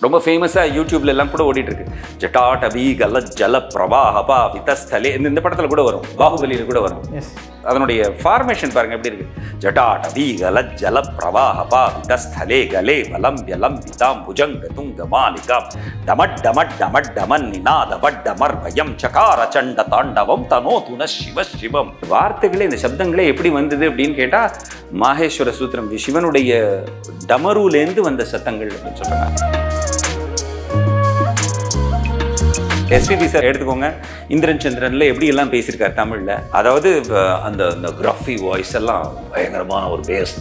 ரொம்ப ஃபேமஸாக யூடியூப்ல எல்லாம் கூட ஓடிட்டு இருக்கு ஜட்டாடவி கல ஜல பிரவாஹபா விதஸ்தலே இந்த இந்த படத்தில் கூட வரும். பாகுபலியில் கூட வரும். அதனுடைய ஃபார்மேஷன் பாருங்க எப்படி இருக்கு? ஜட்டாடவி கல ஜல பிரவாஹபா விதஸ்தலே கலே வலம் யலம் விதாம் புஜங்க துங்க மாலிகாம் டமட் டமட் டமட் டமன் நிநாத வட்டமர் வயம் சகார சண்ட தாண்டவம் தனோ துன சிவ சிவம். வார்த்தைகளே இந்த சப்தங்களே எப்படி வந்தது அப்படின்னு கேட்டா மாகேஸ்வர சூத்திரம் சிவனுடைய டமருலேருந்து வந்த சத்தங்கள் அப்படின்னு சொல்றாங்க. எஸ்பிபி சார் எடுத்துக்கோங்க. இந்திரன் சந்திரன்ல எப்படி எல்லாம் பேசியிருக்காரு தமிழ்ல? அதாவது அந்த அந்த கிராஃபி வாய்ஸ் எல்லாம் பயங்கரமான ஒரு பேஸ்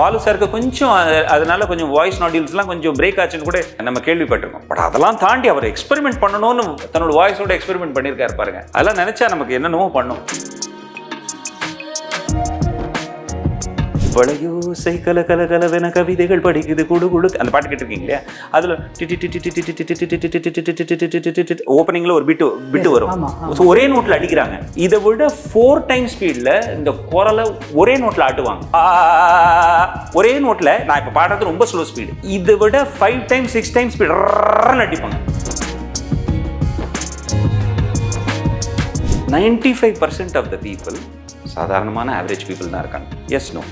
பாலு சாருக்கு கொஞ்சம் அதனால கொஞ்சம் வாய்ஸ் நாடியூல்ஸ்லாம் கொஞ்சம் பிரேக் ஆச்சுன்னு கூட நம்ம கேள்விப்பட்டிருக்கோம். பட் அதெல்லாம் தாண்டி அவர் எக்ஸ்பெரிமெண்ட் பண்ணணும்னு தன்னோட வாய்ஸோட எக்ஸ்பெரிமெண்ட் பண்ணியிருக்காரு பாருங்க. அதெல்லாம் நினைச்சா நமக்கு என்னென்னமோ பண்ணும். வளையோசை கல கல கலவென கவிதைகள் படிக்குது குடு குடு அந்த பாட்டு கேட்டிருக்கீங்க இல்லையா அதில் ஓப்பனிங்கில் ஒரு பிட்டு பிட்டு வரும் ஸோ ஒரே நோட்டில் அடிக்கிறாங்க இதை விட ஃபோர் டைம் ஸ்பீடில் இந்த குரலை ஒரே நோட்டில் ஆட்டுவாங்க ஒரே நோட்டில் நான் இப்போ பாடுறது ரொம்ப ஸ்லோ ஸ்பீடு இதை விட five time six time speed அடிப்பாங்க ninety five percent of the people சாதாரணமான ஆவரேஜ் பீப்புள் தான் இருக்காங்க எஸ் நோ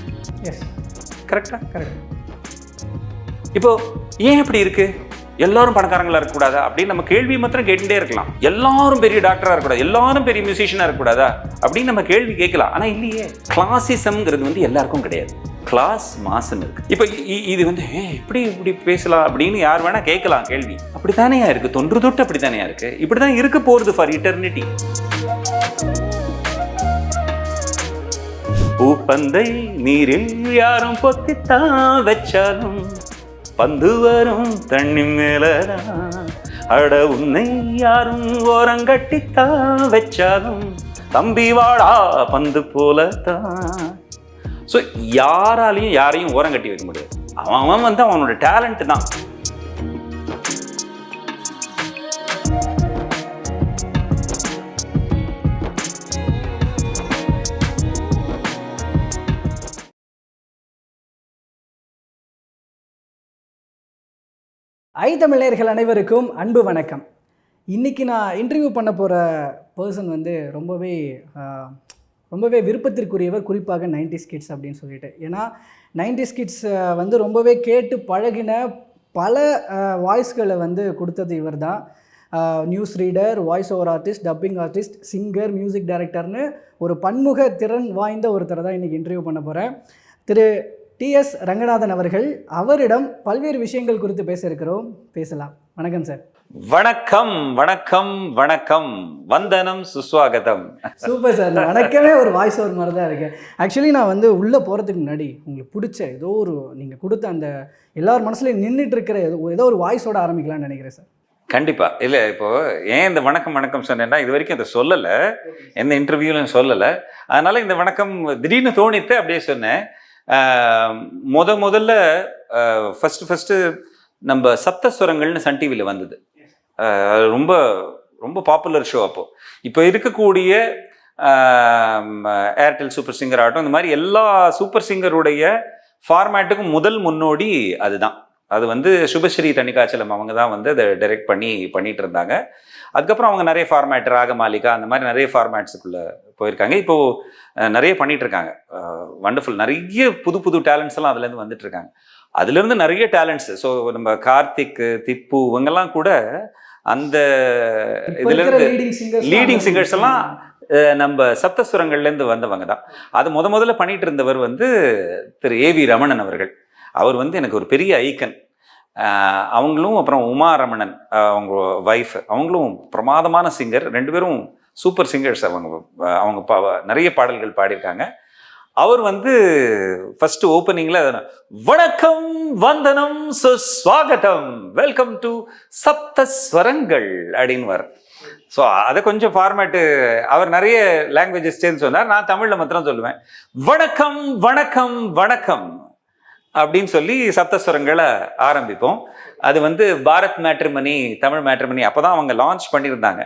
எஸ் கரெக்டா கரெக்ட் இப்போ ஏன் இப்படி இருக்கு? எல்லாரும் பணக்காரங்களா இருக்கக்கூடாதா? அப்படின்னு நம்ம கேள்வி மாத்திரம் கேட்டுட்டே இருக்கலாம். எல்லாரும் பெரிய டாக்டரா இருக்கக்கூடாது? எல்லாரும் பெரிய மியூசிஷியனா இருக்கக்கூடாதா? அப்படின்னு நம்ம கேள்வி கேட்கலாம். ஆனா இல்லையே. கிளாசிசம்ங்கிறது வந்து எல்லாருக்கும் கிடையாது. கிளாஸ் மாசம் இருக்கு. இப்போ இது வந்து எப்படி இப்படி பேசலாம் அப்படின்னு யார் வேணா கேட்கலாம் கேள்வி. அப்படித்தானேயா இருக்கு? தொன்று தொட்டு அப்படித்தானேயா இருக்கு? இப்படிதான் இருக்க போறது ஃபார் இட்டர்னிட்டி பூப்பந்தை நீரில் யாரும் பொத்தித்தான் வச்சாலும் பந்து வரும் தண்ணி மேலதான். அட உன்னை யாரும் ஓரங்கட்டித்தான் வச்சாலும் தம்பி வாடா பந்து போலத்தான் ஸோ யாராலையும் யாரையும் ஓரம் கட்டி வைக்க முடியாது. அவன் அவன் வந்து அவனோட டேலண்ட் தான். ஐ தமிழர்கள் அனைவருக்கும் அன்பு வணக்கம். இன்றைக்கி நான் இன்டர்வியூ பண்ண போகிற பர்சன் வந்து ரொம்பவே ரொம்பவே விருப்பத்திற்குரியவர் குறிப்பாக 90s கிட்ஸ் அப்படின்னு சொல்லிட்டு. ஏன்னா நைன்டி ஸ்கிட்ஸ் வந்து ரொம்பவே கேட்டு பழகின பல வாய்ஸ்களை வந்து கொடுத்தது இவர் தான் news reader voice over artist dubbing artist singer music டைரக்டர்னு ஒரு பன்முக திறன் வாய்ந்த ஒருத்தரை தான் இன்றைக்கி இன்டர்வியூ பண்ண போகிறேன் திரு டிஎஸ் ரங்கநாதன் அவர்கள் அவரிடம் பல்வேறு விஷயங்கள் குறித்து பேச இருக்கிறோம். பேசலாம். வணக்கம் சார். வணக்கம் வணக்கம் வணக்கம். வந்தனம் சுஸ்வாகதம். Super sir. வணக்கமே ஒரு வாய்ஸ் ஓவர் மாதிரி தான் இருக்கு. ஆக்சுவலி நான் வந்து உள்ளே போகிறதுக்கு முன்னாடி உங்களுக்கு பிடிச்ச ஏதோ ஒரு நீங்கள் கொடுத்த அந்த எல்லார் மனசுலையும் நின்றுட்டு இருக்கிற ஏதோ ஏதோ ஒரு வாய்ஸோட ஆரம்பிக்கலாம்னு நினைக்கிறேன் சார். கண்டிப்பா. இல்ல இப்போ ஏன் இந்த வணக்கம் வணக்கம் சொன்னேன்னா இது வரைக்கும் அதை சொல்லல. எந்த இன்டர்வியூலையும் சொல்லல. அதனால இந்த வணக்கம் திடீர்னு தோணித்து அப்படியே சொன்னேன். முத முதல்ல ஃபஸ்ட்டு ஃபஸ்ட்டு நம்ம சப்தஸ்வரங்கள்னு சன் டிவியில் வந்தது. ரொம்ப ரொம்ப பாப்புலர் ஷோ அப்போது இப்போ இருக்கக்கூடிய ஏர்டெல் சூப்பர் சிங்கர் ஆகட்டும் இந்த மாதிரி எல்லா சூப்பர் சிங்கருடைய ஃபார்மேட்டுக்கும் முதல் முன்னோடி அதுதான். அது வந்து சுபஸ்ரீ தணிகாச்சலம் அவங்க தான் வந்து அதை டைரக்ட் பண்ணி பண்ணிட்டு இருந்தாங்க அதுக்கப்புறம் அவங்க நிறைய ஃபார்மேட் ராகமாலிகா அந்த மாதிரி நிறைய ஃபார்மேட்ஸுக்குள்ள போயிருக்காங்க. இப்போ அஹ், நிறைய பண்ணிட்டு இருக்காங்க வண்டர்ஃபுல் நிறைய புது புது டேலண்ட்ஸ் எல்லாம் அதுலேருந்து வந்துட்டு இருக்காங்க அதுலேருந்து நிறைய டேலண்ட்ஸ் ஸோ நம்ம கார்த்திக் திப்பு இவங்கெல்லாம் கூட அந்த இப்போ இதுல இருக்கிற இருந்து லீடிங் சிங்கர்ஸ் எல்லாம் நம்ம சப்தஸ்வரங்கள்லேருந்து வந்தவங்க தான். அது முத முதல்ல பண்ணிட்டு இருந்தவர் வந்து திரு ஏவி ரமணன் அவர்கள். அவர் வந்து எனக்கு ஒரு பெரிய ஐக்கன். அவங்களும் அப்புறம் உமா ரமணன் அவங்க ஒய்ஃப் அவங்களும் பிரமாதமான சிங்கர் ரெண்டு பேரும் சூப்பர் சிங்கர்ஸ் அவங்க அவங்க பா நிறைய பாடல்கள் பாடியிருக்காங்க. அவர் வந்து ஃபர்ஸ்ட் ஓப்பனிங்ல வணக்கம் வந்தனம் சுஸ்வாகதம். வெல்கம் டு சப்தஸ்வரங்கள் அப்படின்வார் ஸோ அதை கொஞ்சம் ஃபார்மேட்டு அவர் நிறைய லாங்குவேஜஸ் சேர்ந்து சொன்னார். நான் தமிழில் மாத்திரம் சொல்லுவேன். வணக்கம் வணக்கம் வணக்கம். அப்படின்னு சொல்லி சப்தஸ்வரங்களை ஆரம்பிப்போம். அது வந்து பாரத் மேட்ரிமணி தமிழ் மேட்ரிமணி அப்போ தான் அவங்க லான்ச் பண்ணியிருந்தாங்க.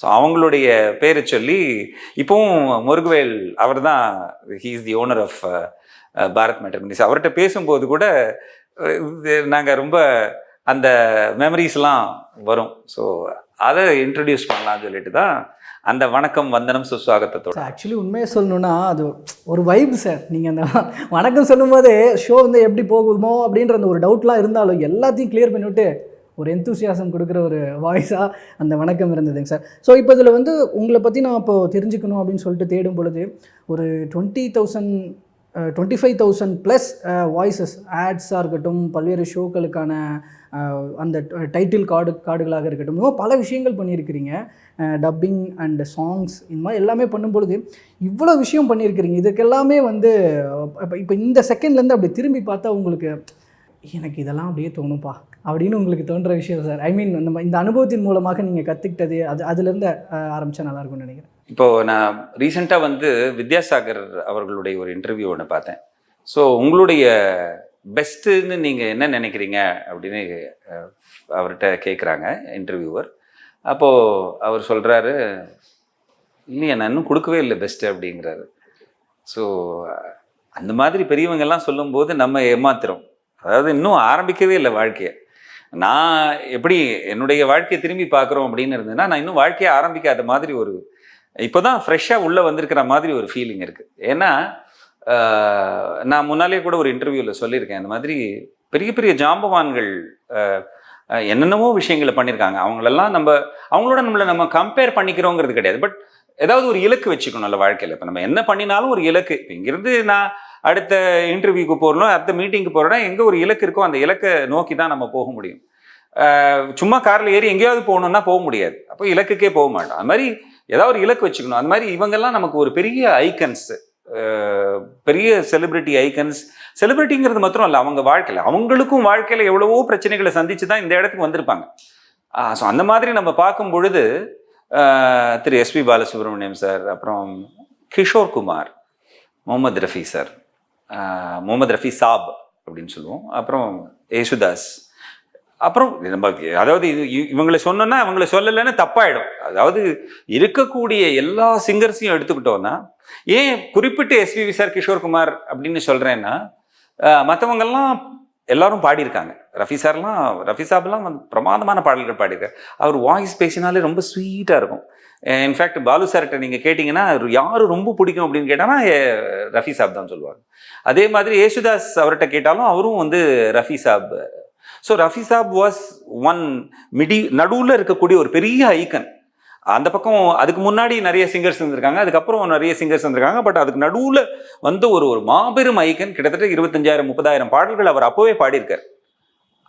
ஸோ அவங்களுடைய பேரை சொல்லி இப்போவும் முருகவேல் அவர் தான் he is the owner of Bharat matrimony. So அவர்கிட்ட பேசும்போது கூட நாங்கள் ரொம்ப அந்த மெமரிஸ்லாம் வரும். ஸோ அதை இன்ட்ரடியூஸ் பண்ணலாம்னு சொல்லிட்டு தான் அந்த வணக்கம் வந்தனம் சுஸ்வாகத்தோட ஆக்சுவலி உண்மையை சொல்லணும்னா அது ஒரு வைப் சார் நீங்கள் அந்த வணக்கம் சொல்லும்போதே ஷோ வந்து எப்படி போகுமோ அப்படின்ற அந்த ஒரு டவுட்லாம் இருந்தாலும் எல்லாத்தையும் கிளியர் பண்ணிவிட்டு ஒரு எந்தூசியாசம் கொடுக்குற ஒரு வாய்ஸாக அந்த வணக்கம் இருந்ததுங்க சார் ஸோ இப்போ இதில் வந்து உங்களை பற்றி நான் இப்போ தெரிஞ்சுக்கணும் அப்படின்னு சொல்லிட்டு தேடும் பொழுது ஒரு twenty thousand twenty five thousand plus voices ஆட்ஸாக இருக்கட்டும் பல்வேறு ஷோக்களுக்கான அந்த டைட்டில் கார்டு கார்டுகளாக இருக்கட்டும். இன்னும் பல விஷயங்கள் பண்ணியிருக்கிறீங்க. டப்பிங் அண்ட் சாங்ஸ் இந்த மாதிரி எல்லாமே பண்ணும்பொழுது இவ்வளோ விஷயம் பண்ணியிருக்கிறீங்க. இதுக்கெல்லாமே வந்து இப்போ இப்போ இந்த செகண்ட்லேருந்து அப்படி திரும்பி பார்த்தா உங்களுக்கு எனக்கு இதெல்லாம் அப்படியே தோணுப்பா அப்படின்னு உங்களுக்கு தோன்ற விஷயம் சார். ஐ மீன் நம்ம இந்த அனுபவத்தின் மூலமாக நீங்கள் கற்றுக்கிட்டது அது அதுலேருந்து ஆரம்பித்தா நல்லாயிருக்கும்னு நினைக்கிறேன். இப்போ நான் ரீசெண்டாக வந்து வித்யாசாகர் அவர்களுடைய ஒரு இன்டர்வியூ ஒன்று பார்த்தேன். ஸோ உங்களுடைய பெஸ்ட்டுன்னு நீங்கள் என்ன நினைக்கிறீங்க அப்படின்னு அவர்கிட்ட கேட்குறாங்க இன்டர்வியூவர் அப்போது அவர் சொல்கிறாரு இல்லையா நான் இன்னும் கொடுக்கவே இல்லை பெஸ்ட்டு அப்படிங்கிறாரு. ஸோ அந்த மாதிரி பெரியவங்கெல்லாம் சொல்லும்போது நம்ம ஏமாத்துறோம். அதாவது இன்னும் ஆரம்பிக்கவே இல்லை வாழ்க்கையை. நான் எப்படி என்னுடைய வாழ்க்கையை திரும்பி பார்க்குறோம் அப்படின்னு இருந்ததுன்னா நான் இன்னும் வாழ்க்கையை ஆரம்பிக்காத மாதிரி ஒரு இப்போ தான் ஃப்ரெஷ்ஷாக உள்ளே வந்திருக்கிற மாதிரி ஒரு ஃபீலிங் இருக்குது ஏன்னா நான் முன்னாலே கூட ஒரு இன்டர்வியூவில் சொல்லியிருக்கேன். இந்த மாதிரி பெரிய பெரிய ஜாம்பவான்கள் என்னென்னமோ விஷயங்களை பண்ணியிருக்காங்க. அவங்களெல்லாம் நம்ம அவங்களோட நம்மளை நம்ம கம்பேர் பண்ணிக்கிறோங்கிறது கிடையாது. பட் ஏதாவது ஒரு இலக்கு வச்சுக்கணும்ல வாழ்க்கையில். இப்போ நம்ம என்ன பண்ணினாலும் ஒரு இலக்கு. இப்போ இங்கிருந்து நான் அடுத்த இன்டர்வியூக்கு போகிறோம் அடுத்த மீட்டிங்க்கு போகிறோன்னா எங்கே ஒரு இலக்கு இருக்கோ அந்த இலக்கை நோக்கி தான் நம்ம போக முடியும். சும்மா காரில் ஏறி எங்கேயாவது போகணுன்னா போக முடியாது. அப்போ இலக்குக்கே போக மாட்டோம். அது மாதிரி ஏதாவது ஒரு இலக்கு வச்சுக்கணும். அது மாதிரி இவங்கெல்லாம் நமக்கு ஒரு பெரிய ஐக்கன்ஸு பெரிய செலிபிரிட்டி ஐக்கன்ஸ் செலிபிரிட்டிங்கிறது மாத்திரம் இல்லை அவங்க வாழ்க்கையில். அவங்களுக்கும் வாழ்க்கையில் எவ்வளவோ பிரச்சனைகளை சந்தித்து தான் இந்த இடத்துக்கு வந்திருப்பாங்க. ஸோ அந்த மாதிரி நம்ம பார்க்கும் பொழுது திரு எஸ்பி பாலசுப்ரமணியம் சார் அப்புறம் கிஷோர் குமார் முகமது ரஃபி சார் முகமது ரஃபி சாப் அப்படின்னு சொல்லுவோம். அப்புறம் யேசுதாஸ் அப்புறம் நம்ம அதாவது இது இ- இவங்களை சொன்னோன்னா அவங்கள சொல்லலைன்னு தப்பாயிடும். அதாவது இருக்கக்கூடிய எல்லா சிங்கர்ஸையும் எடுத்துக்கிட்டோன்னா ஏன் குறிப்பிட்டு எஸ்பிவி சார் கிஷோர்குமார் அப்படின்னு சொல்கிறேன்னா மற்றவங்கெல்லாம் எல்லாரும் பாடியிருக்காங்க. ரஃபி சார்லாம் ரஃபி சாப்லாம் வந்து பிரமாதமான பாடல்கள் பாடியிருக்காரு. அவர் வாய்ஸ் பேசினாலே ரொம்ப ஸ்வீட்டாக இருக்கும். இன்ஃபேக்ட் பாலு சார்கிட்ட நீங்கள் கேட்டிங்கன்னா யார் ரொம்ப பிடிக்கும் அப்படின்னு கேட்டாங்கன்னா ரஃபி சாப் தான் சொல்லுவாங்க அதே மாதிரி யேசுதாஸ் அவர்கிட்ட கேட்டாலும் அவரும் வந்து ரஃபி சாப் ஸோ ரஃபி சாப் வாஸ் ஒன் மிடி நடுவில் இருக்கக்கூடிய ஒரு பெரிய ஐக்கன் அந்த பக்கம் அதுக்கு முன்னாடி நிறைய சிங்கர்ஸ் இருந்திருக்காங்க. அதுக்கப்புறம் நிறைய சிங்கர்ஸ் இருந்திருக்காங்க. பட் அதுக்கு நடுவில் வந்து ஒரு ஒரு மாபெரும் ஐக்கன் கிட்டத்தட்ட இருபத்தஞ்சாயிரம் முப்பதாயிரம் பாடல்கள் அவர் அப்போவே பாடியிருக்கார்.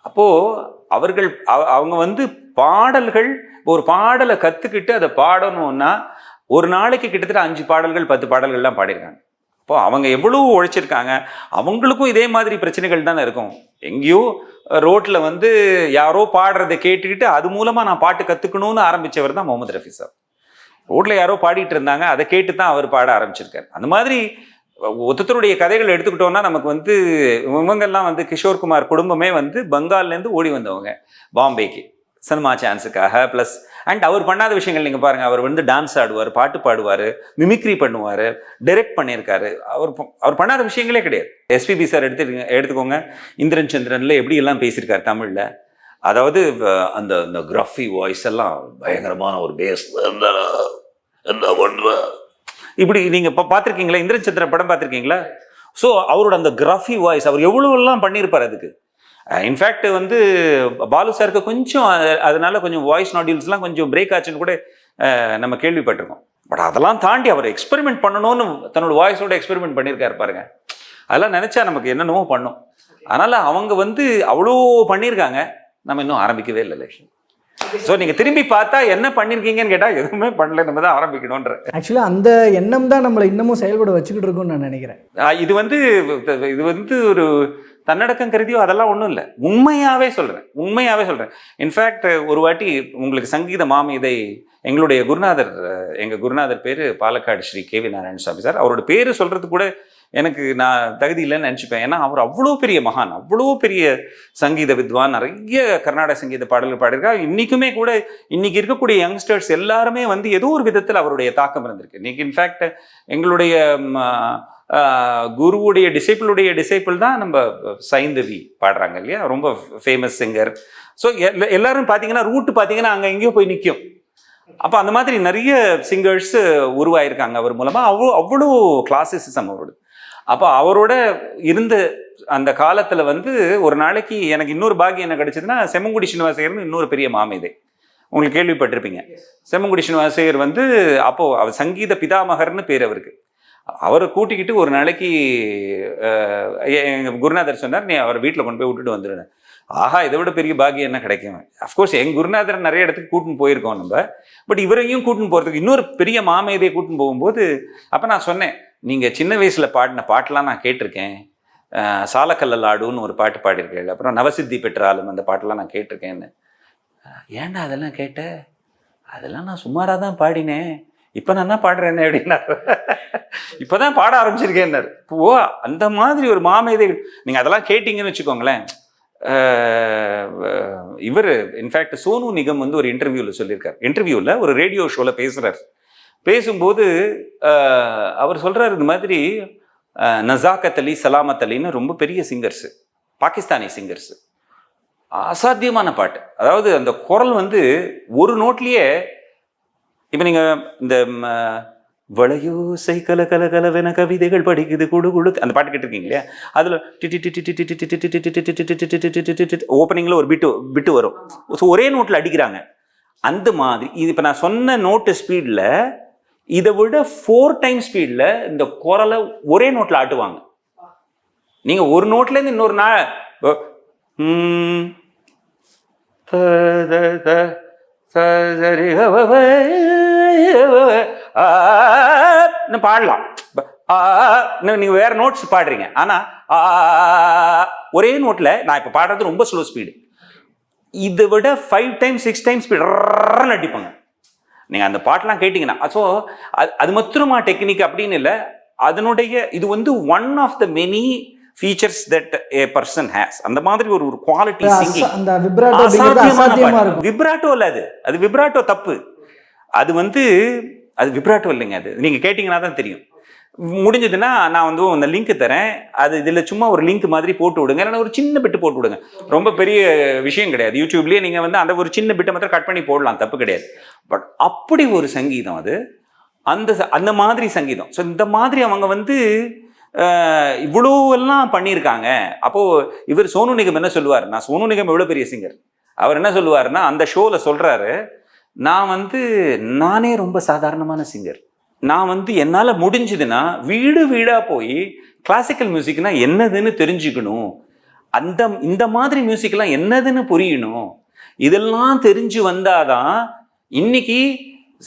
அப்போது அவர்கள் அவ- அவங்க வந்து பாடல்கள் ஒரு பாடலை கற்றுக்கிட்டு அதை பாடணும்னா ஒரு நாளைக்கு கிட்டத்தட்ட அஞ்சு பாடல்கள் பத்து பாடல்கள்லாம் பாடியிருக்காங்க. இப்போ அவங்க எவ்வளோ உழைச்சிருக்காங்க அவங்களுக்கும் இதே மாதிரி பிரச்சனைகள் தானே இருக்கும். எங்கேயோ ரோட்டில் வந்து யாரோ பாடுறதை கேட்டுக்கிட்டு அது மூலமாக நான் பாட்டு கற்றுக்கணும்னு ஆரம்பித்தவர் தான் முகமது ரஃபி சார். ரோட்டில் யாரோ பாடிட்டு இருந்தாங்க அதை கேட்டு தான் அவர் பாட ஆரம்பிச்சிருக்காரு. அந்த மாதிரி ஒருத்தருடைய கதைகள் எடுத்துக்கிட்டோம்னா நமக்கு வந்து இவங்கெல்லாம் வந்து கிஷோர் குமார் குடும்பமே வந்து பங்கால்லேருந்து ஓடி வந்தவங்க பாம்பேக்கு. சினிமா சான்ஸுக்காக ப்ளஸ் அண்ட் அவர் பண்ணாத விஷயங்கள் நீங்கள் பாருங்கள் அவர் வந்து டான்ஸ் ஆடுவார் பாட்டு பாடுவார் மிமிக்ரி பண்ணுவார் டைரக்ட் பண்ணியிருக்காரு. அவர் அவர் பண்ணாத விஷயங்களே கிடையாது. எஸ்பிபி சார் எடுத்து எடுத்துக்கோங்க இந்திரன் சந்திரனில் எப்படி எல்லாம் பேசியிருக்காரு தமிழில்? அதாவது வ- அந்த அந்த கிரஃபி வாய்ஸ் எல்லாம் பயங்கரமான ஒரு பேஸ் என்ன பண்ற இப்படி நீங்கள் இப்போ பார்த்துருக்கீங்களா இந்திரன் சந்திரன் படம் பார்த்துருக்கீங்களா ஸோ அவரோட அந்த கிராஃபி வாய்ஸ் அவர் எவ்வளோலாம் பண்ணியிருப்பார் அதுக்கு? இன்ஃபேக்ட் வந்து பாலு சாருக்கு கொஞ்சம் அதனால கொஞ்சம் வாய்ஸ் நாடியூல்ஸ்லாம் கொஞ்சம் பிரேக் ஆச்சுன்னு கூட நம்ம கேள்விப்பட்டிருக்கோம். பட் அதெல்லாம் தாண்டி அவர் எக்ஸ்பெரிமெண்ட் பண்ணணும்னு தன்னோட வாய்ஸோட எக்ஸ்பெரிமெண்ட் பண்ணியிருக்காரு பாருங்க. அதெல்லாம் நினச்சா நமக்கு என்னென்னமோ பண்ணும். அதனால் அவங்க வந்து அவ்வளோ பண்ணியிருக்காங்க நம்ம இன்னும் ஆரம்பிக்கவே இல்லை லைஃப் ஸோ நீங்கள் திரும்பி பார்த்தா என்ன பண்ணியிருக்கீங்கன்னு கேட்டால் எதுவுமே பண்ணல. நம்ம தான் ஆரம்பிக்கணுன்ற ஆக்சுவலாக அந்த எண்ணம் தான் நம்மளை இன்னமும் செயல்பட வச்சுக்கிட்டு இருக்கும்னு நான் நினைக்கிறேன். இது வந்து இது வந்து ஒரு தன்னடக்கம் கருதியோ அதெல்லாம் ஒன்றும் இல்லை. உண்மையாகவே சொல்கிறேன் உண்மையாகவே சொல்கிறேன் இன்ஃபேக்ட் ஒரு வாட்டி உங்களுக்கு சங்கீத மாமேதை எங்களுடைய குருநாதர் எங்கள் குருநாதர் பேர் Palakkad Sri K V Narayana Swami sir. அவரோட பேர் சொல்கிறது கூட எனக்கு நான் தகுதி இல்லைன்னு நினச்சிப்பேன். ஏன்னா அவர் அவ்வளோ பெரிய மகான் அவ்வளோ பெரிய சங்கீத வித்வான் நிறைய கர்நாடக சங்கீத பாடல்கள் பாடியிருக்கார். இன்றைக்குமே கூட இன்றைக்கி இருக்கக்கூடிய யங்ஸ்டர்ஸ் எல்லாருமே வந்து ஏதோ ஒரு விதத்தில் அவருடைய தாக்கம் இருந்திருக்கு. இன்னைக்கு இன்ஃபேக்ட் எங்களுடைய குருவுடைய டிசைப்பிளுடைய டிசைப்பிள் தான் நம்ம சைந்தவி பாடுறாங்க இல்லையா? ரொம்ப ஃபேமஸ் சிங்கர் ஸோ எல்லாரும் பார்த்தீங்கன்னா ரூட் பார்த்தீங்கன்னா அங்கே எங்கேயோ போய் நிற்கும் அப்போ அந்த மாதிரி நிறைய சிங்கர்ஸ் உருவாயிருக்காங்க அவர் மூலமாக அவ்வளோ அவ்வளோ கிளாசிசிசம் அவரோட அப்போ அவரோட இருந்த அந்த காலத்தில் வந்து ஒரு நாளைக்கு எனக்கு இன்னொரு பாக்கியம் என்ன கிடைச்சதுன்னா செம்மங்குடி ஸ்ரீனிவாசகர்னு இன்னொரு பெரிய மாமேதை உங்களுக்கு கேள்விப்பட்டிருப்பீங்க. செம்மங்குடி ஸ்ரீனிவாசகர் வந்து அப்போ அவர் சங்கீத பிதாமகர்னு பேர் அவருக்கு. அவரை கூட்டிக்கிட்டு ஒரு நாளைக்கு எங்கள் குருநாதர் சொன்னார் நீ அவர் வீட்டில் கொண்டு போய் விட்டுட்டு வந்துடுங்க ஆஹா இதை விட பெரிய பாக்கியம் என்ன கிடைக்கும்? அஃப்கோர்ஸ் எங்கள் குருநாதர் நிறைய இடத்துக்கு கூட்டின்னு போயிருக்கோம் நம்ம. பட் இவரையும் கூட்டின்னு போகிறதுக்கு இன்னொரு பெரிய மாமேதையை கூட்டின்னு போகும்போது அப்போ நான் சொன்னேன் நீங்கள் சின்ன வயசில் பாடின பாட்டெலாம் நான் கேட்டிருக்கேன். சாலக்கல்ல சாலக்கல்லல் ஆடுன்னு ஒரு பாட்டு பாடியிருக்கேன். அப்புறம் நவசித்தி பெற்றாலும் அந்த பாட்டெல்லாம் நான் கேட்டிருக்கேன்னு. ஏன்டா அதெல்லாம் கேட்ட? அதெல்லாம் நான் சுமாராக தான் பாடினேன். இப்போ நான் என்ன பாடுறேன்னு அப்படின்னாரு. இப்போ தான் பாட ஆரம்பிச்சிருக்கேன்னாரு. ஓ அந்த மாதிரி ஒரு மாமேதை நீங்கள் அதெல்லாம் கேட்டிங்கன்னு வச்சுக்கோங்களேன். இவர் இன்ஃபேக்ட் சோனு நிகம் வந்து ஒரு இன்டர்வியூவில் சொல்லியிருக்கார். இன்டர்வியூவில் ஒரு ரேடியோ ஷோவில் பேசுகிறார் பேசும்போது அவர் சொல்கிறார் இந்த மாதிரி நசாகத் நசாக்கத் அலி சலாமத் அலின்னு ரொம்ப பெரிய சிங்கர்ஸு பாகிஸ்தானி சிங்கர்ஸு அசாத்தியமான பாட்டு. அதாவது அந்த குரல் வந்து ஒரு நோட்லேயே இப்போ நீங்கள் இந்த ம, வளையோசை கல கல கலவென கவிதைகள் படிக்குது குடு குடு அந்த பாட்டு கேட்டிருக்கீங்க இல்லையா அதில் ஓப்பனிங்கில் ஒரு பிட்டு பிட்டு வரும் ஸோ ஒரே நோட்டில் அடிக்கிறாங்க அந்த மாதிரி இது இப்போ நான் சொன்ன நோட்டு ஸ்பீடில் இதை விட ஃபோர் டைம் ஸ்பீடில் இந்த குரலை ஒரே நோட்டில் ஆட்டுவாங்க நீங்கள் ஒரு நோட்லேருந்து இன்னொரு நாள் சரி, ஆ, பாடலாம் நீங்கள் நீங்க வேற நோட்ஸ் பாடுறீங்க ஆனா ஆ, ஒரே நோட்ல நான் இப்ப பாடுறது ரொம்ப ஸ்லோ ஸ்பீடு இதை விட five time six time speed அடிப்பாங்க நீங்கள் அந்த பாட்டெலாம் கேட்டிங்கன்னா ஸோ அது அது மாத்திரமா டெக்னிக் அப்படின்னு இல்லை அதனுடைய இது வந்து one of the many features that a person has அந்த மாதிரி ஒரு ஒரு குவாலிட்டி சிங்கிங் அந்த விப்ராட்டோ அசாத்தியமா இருக்கும். விப்ராட்டோ இல்ல அது. அது விப்ராட்டோ தப்பு. அது வந்து அது விப்ராட்டோ இல்லைங்க அது. நீங்க கேட்டிங்கன்னா தான் தெரியும். முடிஞ்சதுன்னா நான் வந்து அந்த லிங்க் தரேன். அது இதில் சும்மா ஒரு லிங்க் மாதிரி போட்டு விடுங்க. இல்லைன்னா ஒரு சின்ன பிட்டு போட்டு விடுங்க. ரொம்ப பெரிய விஷயம் கிடையாது. யூடியூப்லேயே நீங்கள் வந்து அந்த ஒரு சின்ன பிட்டை மாத்திரம் கட் பண்ணி போடலாம். தப்பு கிடையாது. பட் அப்படி ஒரு சங்கீதம் அது. அந்த அந்த மாதிரி சங்கீதம். ஸோ இந்த மாதிரி அவங்க வந்து இவ்வளோவெல்லாம் பண்ணியிருக்காங்க. அப்போது இவர் சோனு நிகம் என்ன சொல்லுவார்? நான் சோனு நிகம் எவ்வளோ பெரிய சிங்கர் அவர் என்ன சொல்லுவாருன்னா அந்த ஷோவில் சொல்கிறாரு நான் வந்து நானே ரொம்ப சாதாரணமான சிங்கர் நான் வந்து என்னால் முடிஞ்சதுன்னா வீடு வீடாக போய் கிளாசிக்கல் மியூசிக்னா என்னதுன்னு தெரிஞ்சுக்கணும். அந்த இந்த மாதிரி மியூசிக்லாம் என்னதுன்னு புரியணும். இதெல்லாம் தெரிஞ்சு வந்தாதான் இன்னைக்கு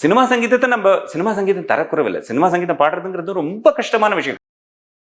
சினிமா சங்கீதத்தை நம்ம சினிமா சங்கீதம் தரக்குறவில்லை. சினிமா சங்கீதம் பாடுறதுங்கிறது ரொம்ப கஷ்டமான விஷயம்.